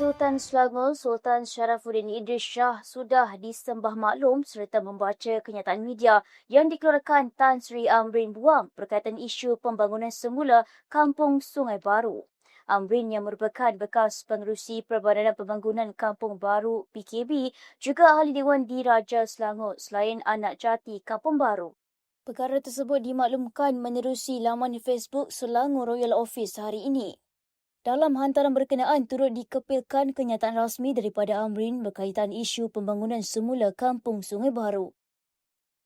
Sultan Selangor Sultan Sharafuddin Idris Shah sudah disembah maklum serta membaca kenyataan media yang dikeluarkan Tan Sri Amrin Buang berkaitan isu pembangunan semula Kampung Sungai Baru. Amrin yang merupakan bekas pengerusi Perbadanan Pembangunan Kampung Baru PKB juga ahli Dewan Diraja Selangor selain anak jati Kampung Baru. Perkara tersebut dimaklumkan menerusi laman Facebook Selangor Royal Office hari ini. Dalam hantaran berkenaan turut dikepilkan kenyataan rasmi daripada Amrin berkaitan isu pembangunan semula Kampung Sungai Baru.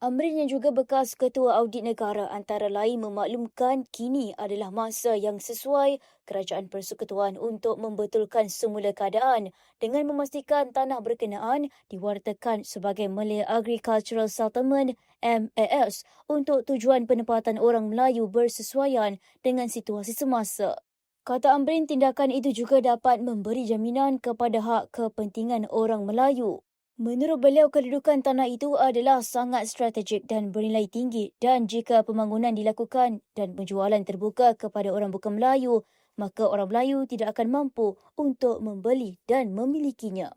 Amrin yang juga bekas Ketua Audit Negara antara lain memaklumkan kini adalah masa yang sesuai Kerajaan Persekutuan untuk membetulkan semula keadaan dengan memastikan tanah berkenaan diwartakan sebagai Malay Agricultural Settlement MAS untuk tujuan penempatan orang Melayu bersesuaian dengan situasi semasa. Kata Amrin, tindakan itu juga dapat memberi jaminan kepada hak kepentingan orang Melayu. Menurut beliau, kedudukan tanah itu adalah sangat strategik dan bernilai tinggi dan jika pembangunan dilakukan dan penjualan terbuka kepada orang bukan Melayu, maka orang Melayu tidak akan mampu untuk membeli dan memilikinya.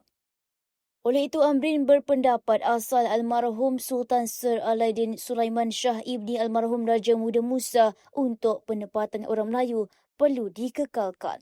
Oleh itu, Amrin berpendapat asal almarhum Sultan Sir Alaidin Sulaiman Shah Ibni almarhum Raja Muda Musa untuk penempatan orang Melayu perlu dikekalkan.